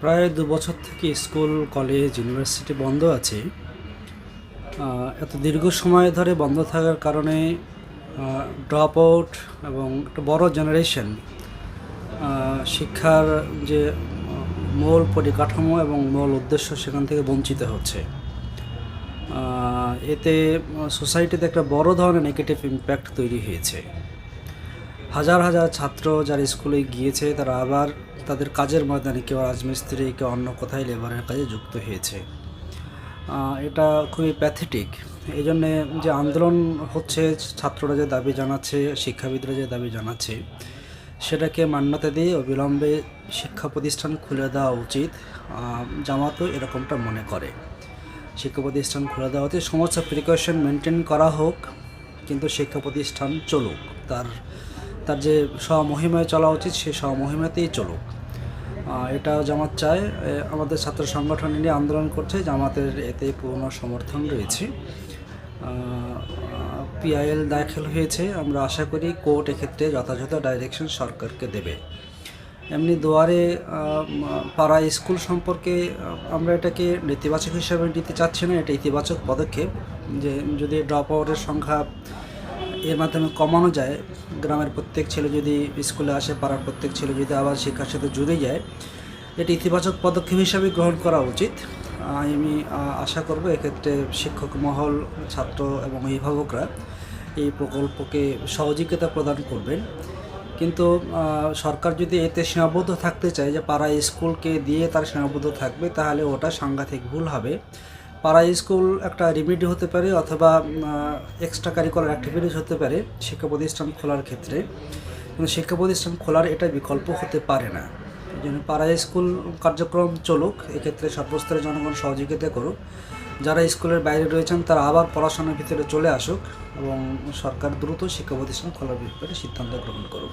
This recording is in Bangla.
প্রায় দু বছর থেকে স্কুল, কলেজ, ইউনিভার্সিটি বন্ধ আছে। এত দীর্ঘ সময় ধরে বন্ধ থাকার কারণে ড্রপ আউট এবং একটা বড় জেনারেশন শিক্ষার যে মূল পরিকাঠামো এবং মূল উদ্দেশ্য সেখান থেকে বঞ্চিত হচ্ছে। এতে সোসাইটিতে একটা বড় ধরনের নেগেটিভ ইম্প্যাক্ট তৈরি হয়েছে। হাজার হাজার ছাত্র যারা স্কুলে গিয়েছে, তারা আবার তাদের কাজের ময়দানে কেউ রাজমিস্ত্রি, কেউ অন্য কোথায় লেবারের কাজে যুক্ত হয়েছে। এটা খুবই প্যাথেটিক এই জন্যে যে আন্দোলন হচ্ছে, ছাত্ররা যে দাবি জানাচ্ছে, শিক্ষাবিদরা যে দাবি জানাচ্ছে, সেটাকে মান্যতা দিয়ে অবিলম্বে শিক্ষা প্রতিষ্ঠান খুলে দেওয়া উচিত। জামাতও এরকমটা মনে করে। শিক্ষা প্রতিষ্ঠান খুলে দেওয়া উচিত। সমস্ত প্রিকশন মেনটেন করা হোক, কিন্তু শিক্ষা প্রতিষ্ঠান চলুক। তার তার যে স্বমহিমায় চলা উচিত, সে স্বমহিমাতেই চলুক। এটা জামাত চায়। আমাদের ছাত্র সংগঠন নিয়ে আন্দোলন করছে, জামাতের এতে পূর্ণ সমর্থন রয়েছে। পিআইএল দাখিল হয়েছে। আমরা আশা করি কোর্ট এক্ষেত্রে যথাযথ ডাইরেকশন সরকারকে দেবে। এমনি দুয়ারে পাড়া স্কুল সম্পর্কে আমরা এটাকে নেতিবাচক হিসাবে নিতে চাচ্ছি না, এটা ইতিবাচক পদক্ষেপ। যে যদি ড্রপ আউটের সংখ্যা এর মাধ্যমে কমানো যায়। গ্রামের প্রত্যেক ছেলে যদি স্কুলে আসে, পাড়ার প্রত্যেক ছেলে যদি আবার শিক্ষার সাথে জুড়ে যায়, এটি ইতিবাচক পদক্ষেপ হিসাবে গ্রহণ করা উচিত। আমি আশা করব এক্ষেত্রে শিক্ষক মহল, ছাত্র এবং অভিভাবকরা এই প্রকল্পকে সহযোগিতা প্রদান করবেন। কিন্তু সরকার যদি এতে সীমাবদ্ধ থাকতে চায় যে পাড়া স্কুলকে দিয়ে তার সীমাবদ্ধ থাকবে, তাহলে ওটা সাংঘাতিক ভুল হবে। পাড়া স্কুল একটা রিমিডি হতে পারে অথবা এক্সট্রা কারিকুলার অ্যাক্টিভিটিস হতে পারে শিক্ষা প্রতিষ্ঠান খোলার ক্ষেত্রে। কিন্তু শিক্ষা প্রতিষ্ঠান খোলার এটা বিকল্প হতে পারে না। এই জন্য পাড়া স্কুল কার্যক্রম চলুক, এক্ষেত্রে সর্বস্তরের জনগণ সহযোগিতা করুক। যারা স্কুলের বাইরে রয়েছেন, তারা আবার পড়াশোনার ভিতরে চলে আসুক এবং সরকার দ্রুত শিক্ষা প্রতিষ্ঠান খোলার ব্যাপারে সিদ্ধান্ত গ্রহণ করুক।